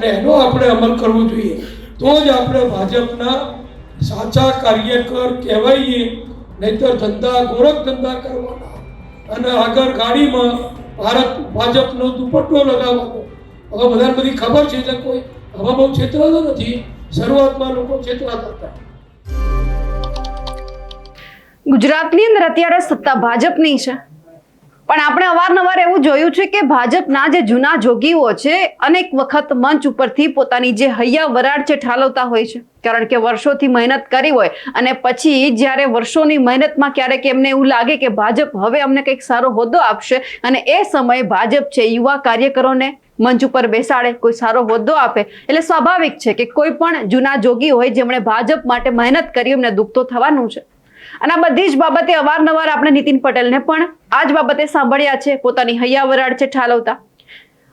અને એનો આપણે અમલ કરવો જોઈએ. તો જ આપણે ભાજપના સાચા કાર્યકર કહેવાઈએ, નહીતર ધંધા, ગોરખ ધંધા કરવાના. અને આગળ ગાડીમાં ભારત, ભાજપનો દુપટ્ટો લગાવવાનો. હવે બધાને બધી ખબર છે એટલે કોઈ હવે બહુ છેતરાતો નથી. શરૂઆતમાં લોકો છેતરાતા હતા. ગુજરાતની અંદર અત્યારે સત્તા ભાજપની છે. પણ આપણે અવારનવાર એવું જોયું છે કે ભાજપના જે જૂના જોગીઓ છે, અનેક વખત મંચ ઉપરથી પોતાની જે હૈયા વરાળ છે ઠાલવતા હોય છે. કારણ કે વર્ષોથી મહેનત કરી હોય અને પછી જ્યારે વર્ષોની મહેનતમાં ક્યારેક એમને એવું લાગે કે ભાજપ હવે અમને કંઈક સારો હોદ્દો આપશે અને એ સમયે ભાજપ છે યુવા કાર્યકરોને મંચ ઉપર બેસાડે, કોઈ સારો હોદ્દો આપે. એટલે સ્વાભાવિક છે કે કોઈ પણ જૂના જોગી હોય જેમણે ભાજપ માટે મહેનત કરી એમને દુઃખ તો થવાનું છે. અને આ બધી જ બાબતે અવારનવાર આપણે નીતિન પટેલને પણ આ જ બાબતે સાંભળ્યા છે, પોતાની હૈયા વરાળ છે ઠાલવતા.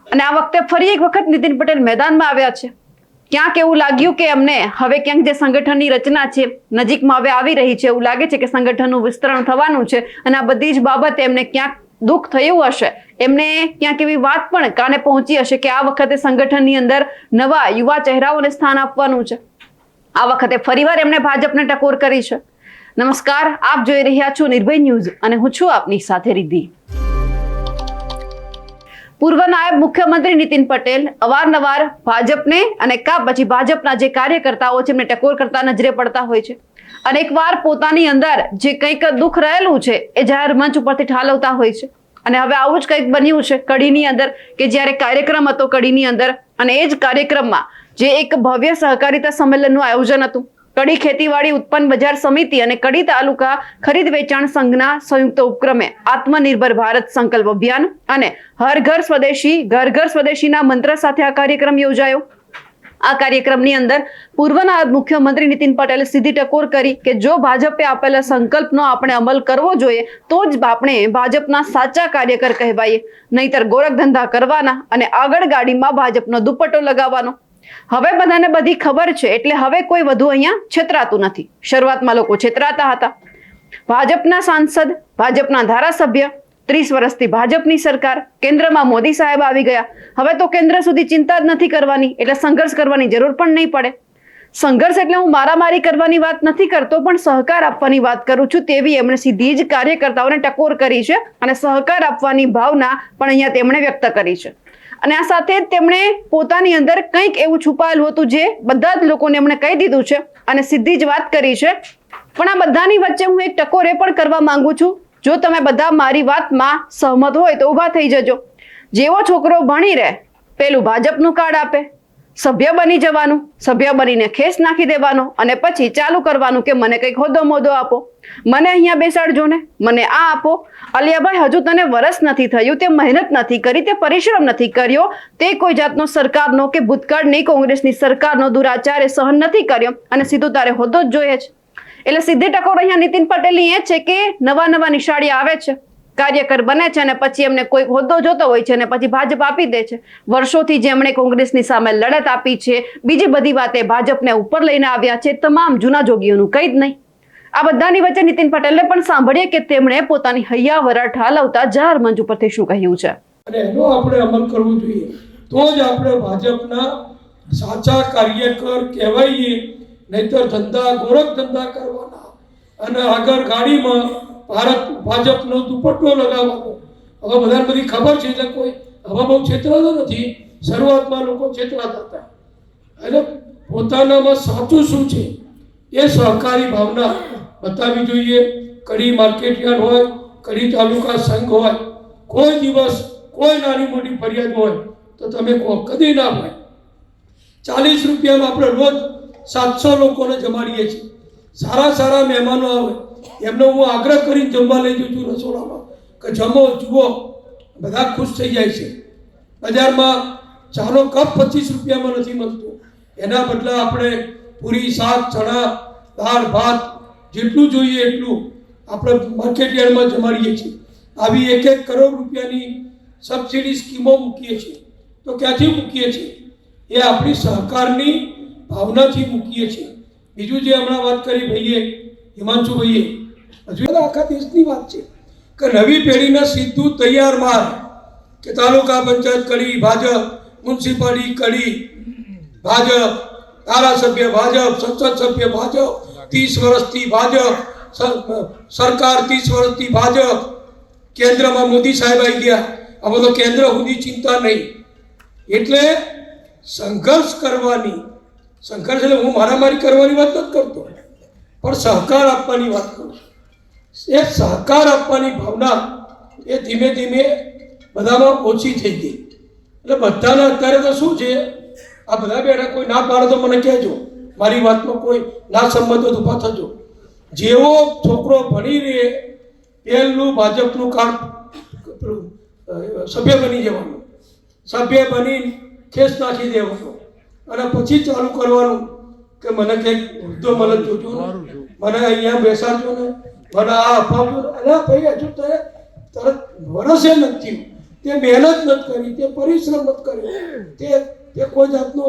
અને આ વખતે ફરી એક વખત નીતિન પટેલ મેદાનમાં આવ્યા છે. ક્યાંક એવું લાગ્યું કે અમને હવે ક્યાંક જે સંગઠનની રચના છે, નજીકમાં હવે આવી રહી છે, એવું લાગે છે કે સંગઠનનું વિસ્તરણ થવાનું છે અને આ બધી જ બાબતે એમને ક્યાંક દુઃખ થયું હશે. એમને ક્યાંક એવી વાત પણ કાને પહોંચી હશે કે આ વખતે સંગઠનની અંદર નવા યુવા ચહેરાઓને સ્થાન આપવાનું છે. આ વખતે ફરીવાર એમણે ભાજપને ટકોર કરી છે. નમસ્કાર, આપ જોઈ રહ્યા છો નિર્ભય ન્યૂઝ અને હું છું આપની સાથે રિદ્ધિ. પૂર્વ નાયબ મુખ્યમંત્રી નીતિન પટેલ અવારનવાર ભાજપને અને કા, પછી ભાજપના જે કાર્યકર્તાઓ છે એમને ટકોર કરતા નજરે પડતા હોય છે. અનેકવાર પોતાની અંદર જે કંઈક દુઃખ રહેલું છે એ જાહેર મંચ ઉપરથી ઠાલવતા હોય છે. અને હવે આવું જ કંઈક બન્યું છે, કડીની અંદર, કે જ્યારે કાર્યક્રમ હતો કડીની અંદર, અને એ જ કાર્યક્રમમાં જે એક ભવ્ય સહકારિતા સંમેલનનું આયોજન હતું કડી ખેતીવાડી ઉત્પન્ન બજાર સમિતિ અને કડી તાલુકા ખરીદ વેચાણ સંઘના સંયુક્ત ઉપક્રમે આત્મનિર્ભર ભારત સંકલ્પ અભિયાન અને હર ઘર સ્વદેશી, ઘર ઘર સ્વદેશીના મંત્ર સાથે આ કાર્યક્રમ યોજાયો. આ કાર્યક્રમની અંદર પૂર્વના મુખ્યમંત્રી નીતિન પટેલે સીધી ટકોર કરી કે જો ભાજપે આપેલા સંકલ્પનો આપણે અમલ કરવો જોઈએ, તો જ આપણે ભાજપના સાચા કાર્યકર કહેવાઈએ. નહીતર ગોરખધંધા કરવાના અને આગળ ગાડીમાં ભાજપનો દુપટ્ટો લગાવવાનો. હવે બધાને બધી ખબર છે, એટલે હવે કોઈ વધુ અહીંયા છેતરાતું નથી. શરૂઆતમાં લોકો છેતરાતા હતા. ભાજપના સાંસદ, ભાજપના ધારાસભ્ય, ત્રીસ વર્ષથી ભાજપની સરકાર, કેન્દ્રમાં મોદી સાહેબ આવી ગયા. હવે તો કેન્દ્ર સુધી ચિંતા જ નથી કરવાની, એટલે સંઘર્ષ કરવાની જરૂર પણ નહીં પડે. સંઘર્ષ એટલે હું મારામારી કરવાની વાત નથી કરતો, પણ સહકાર આપવાની વાત કરું છું તેવી એમણે સીધી જ કાર્યકર્તાઓને ટકોર કરી છે અને સહકાર આપવાની ભાવના પણ અહીંયા તેમણે વ્યક્ત કરી છે. અને આ સાથે તેમણે પોતાની અંદર કંઈક એવું છુપાયેલું હતું જે બધા જ લોકોને એમણે કહી દીધું છે અને સીધી જ વાત કરી છે. પણ આ બધાની વચ્ચે હું એક ટકોરે પણ કરવા માંગુ છું. જો તમે બધા મારી વાતમાં સહમત હોય તો ઊભા થઈ જજો. જેવો છોકરો ભણી રહે, પેલું ભાજપનું કાર્ડ આપે. સભ્ય બની જવાનું, સભ્ય બનીને ખેસ નાખી દેવાનો અને પછી ચાલુ કરવાનું કે મને કંઈક હોદ્દો મોદો આપો. મને અહીંયા બેસાડજો ને મને આ આપો. અલિયાભાઈ, હજુ તને વરસ નથી થયું, તે મહેનત નથી કરી, તે પરિશ્રમ નથી કર્યો. તે કોઈ જાતનો સરકારનો કે ભૂતકાળની કોંગ્રેસની સરકારનો દુરાચારે સહન નથી કર્યો અને સીધું તારે હોદ્દો જ જોઈએ છે. એટલે સીધી ટકોર અહીંયા નીતિન પટેલની એ છે કે નવા નવા નિશાળી આવે છે. કાર્યકર બને છે અને પછી એમને કોઈ હોદ્દો જોતો હોય છે અને પછી ભાજપ આપી દે છે. વર્ષોથી જેમણે કોંગ્રેસની સામે લડત આપી છે, બીજી બધી વાતે ભાજપને ઉપર લઈને આવ્યા છે, તમામ જૂના જોગીઓનું કંઈ જ નહીં. આ બધાની વચ્ચે નીતિન પટેલને પણ સાંભળીએ કે તેમણે પોતાની હૈયા વરા ઠાલવતા જાહેર મંચ ઉપરથી શું કહ્યું છે? અને એનો આપણે અમલ કરવો જોઈએ. તો જ આપણે ભાજપના સાચા કાર્યકર કહેવાઈએ, નહીતર ધંધા, ગોરખ ધંધા કરવાના. અને આગળ ગાડીમાં ભારત ભાજપનો દુપટ્ટો લગાવવાનો. હવે બધાને બધી ખબર છે એટલે કોઈ, હવે બહુ છેતરાતો નથી. શરૂઆતમાં લોકો છેતરાતા હતા. એટલે પોતાનામાં સાચું શું છે? એ સહકારી ભાવના બતાવી જોઈએ. કડી માર્કેટયાર્ડ હોય, કડી તાલુકા સંઘ હોય, કોઈ દિવસ કોઈ નાની મોટી ફરિયાદ હોય તો તમે કહો, કદી ના હોય. ચાલીસ રૂપિયામાં આપણે રોજ સાતસો લોકોને જમાડીએ છીએ. સારા સારા મહેમાનો આવે. એમને હું આગ્રહ કરીને જમવા લઈ જઉં છું રસોડામાં કે જમો, જુઓ. બધા ખુશ થઈ જાય છે. બજારમાં ચાનો કપ પચીસ રૂપિયામાં નથી મળતો. એના બદલે આપણે પૂરી શાક, ચણા, દાળ, ભાત જેટલું જોઈએ એટલું આપણે માર્કેટયાર્ડમાં જમાડીએ છીએ. આવી એક એક કરોડ રૂપિયાની સબસિડી સ્કીમો મૂકીએ છીએ. તો ક્યાંથી મૂકીએ છીએ? એ આપણી સહકારની ભાવનાથી મૂકીએ છીએ. બીજું જે હમણાં વાત કરી ભાઈએ હિમાંશુભાઈએ હજુ તો આખા દેશની વાત છે કે નવી પેઢીને સીધું તૈયાર માર કે તાલુકા પંચાયત કડી, ભાજપ, મ્યુનિસિપાલિટી કડી, ભાજપ, ધારાસભ્ય ભાજપ, સંસદ સભ્ય ભાજપ, ત્રીસ વર્ષથી ભાજપ સરકાર ત્રીસ વર્ષથી ભાજપ, કેન્દ્રમાં મોદી સાહેબ આવી ગયા. આ તો કેન્દ્ર સુધી ચિંતા નહીં. એટલે સંઘર્ષ કરવાની, સંઘર્ષ એટલે હું મારામારી કરવાની વાત નથી કરતો. પણ સહકાર આપવાની વાત કરું એ સહકાર આપવાની ભાવના એ ધીમે ધીમે બધામાં ઓછી થઈ ગઈ. એટલે બધાના અત્યારે તો શું છે? આ બધા બેઠા કોઈ ના પાડે તો મને કહેજો. મારી વાતમાં કોઈ ના સંમત હોય ઊભા થજો. જેવો છોકરો ભણી રહે, પહેલું ભાજપનું કામ, સભ્ય બની જવાનું. સભ્ય બની ખેસ નાખી દેવાનો. અને પછી ચાલુ કરવાનું. કે મને કંઈક વૃદ્ધો મને જોજો ને. મને અહીંયા બેસાડજો ને. મને આ અપાવજો ને. અરે ભાઈ હજુ તને તરત વરસે નથી તે મહેનત નથી કરી તે પરિશ્રમ નથી કર્યો. તે તે કોઈ જાતનો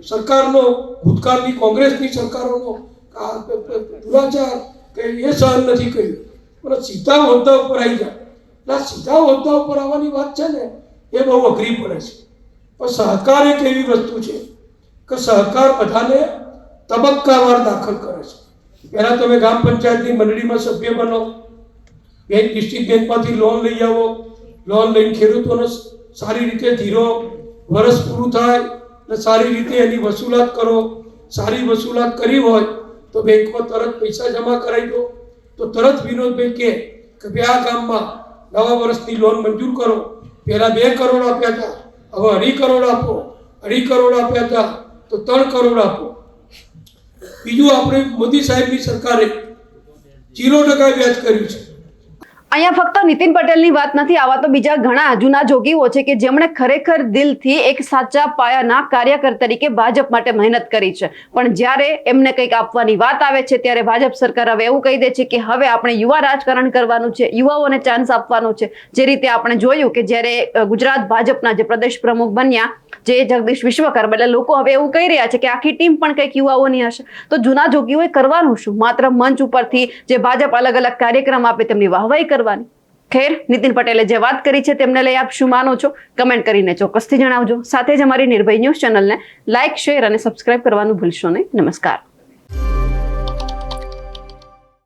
સરકારનો ભૂતકાળની કોંગ્રેસની સરકારોનો દુરાચાર કે એ સહન નથી કર્યું. પણ સીધા હોદ્દા ઉપર આવી જાય એટલે સીધા હોદ્દા ઉપર આવવાની વાત છે ને એ બહુ અઘરી પડે છે. પણ સહકાર એક એવી વસ્તુ છે કે સહકાર બધાને તબક્કાવાર દાખલ કરે છે. પહેલાં તમે ગ્રામ પંચાયતની મંડળીમાં સભ્ય બનો બેંક ડિસ્ટ્રિક્ટ બેંકમાંથી લોન લઈ આવો, લોન લઈને ખેડૂતોને સારી રીતે ધીરો વર્ષ પૂરું થાય અને સારી રીતે એની વસૂલાત કરો, સારી વસૂલાત કરી હોય તો બેંકમાં તરત પૈસા જમા કરાવી દો. તો તરત વિનોદભાઈ કહે કે ભાઈ આ ગામમાં નવા વર્ષની લોન મંજૂર કરો. પહેલાં બે કરોડ આપ્યા હતા, હવે અઢી કરોડ આપો, અઢી કરોડ આપ્યા હતા. તો ત્રણ કરોડ આપો. બીજું આપણે મોદી સાહેબની સરકારે જીરો ટકા વ્યાજ કર્યું છે. અહીંયા ફક્ત નીતિન પટેલની વાત નથી, આવા તો બીજા ઘણા જૂના જોગીઓ છે કે જેમણે ખરેખર દિલથી એક સાચા પાયાના કાર્યકર તરીકે ભાજપ માટે મહેનત કરી છે. પણ જ્યારે એમને કંઈક આપવાની વાત આવે છે, ત્યારે ભાજપ સરકાર હવે એવું કહી દે છે કે હવે આપણે યુવા રાજકારણ કરવાનું છે, યુવાઓને ચાન્સ આપવાનો છે. જે રીતે આપણે જોયું કે જ્યારે ગુજરાત ભાજપના જે પ્રદેશ પ્રમુખ બન્યા, જે જગદીશ વિશ્વકર્મ, એટલે લોકો હવે એવું કહી રહ્યા છે કે આખી ટીમ પણ કંઈક યુવાઓની હશે. તો જૂના જોગીઓએ કરવાનું શું? માત્ર મંચ ઉપરથી જે ભાજપ અલગ અલગ કાર્યક્રમ આપે, તેમની વાહવાઈ કરવાની? ખેર, નીતિન પટેલે જે વાત કરી છે તેમને લઈ આપ શું માનો છો? કમેન્ટ કરીને ચોક્કસથી જણાવજો. સાથે જ અમારી નિર્ભય ન્યૂઝ ચેનલને લાઇક શેર અને સબસ્ક્રાઇબ કરવાનું ભૂલશો નહીં. નમસ્કાર.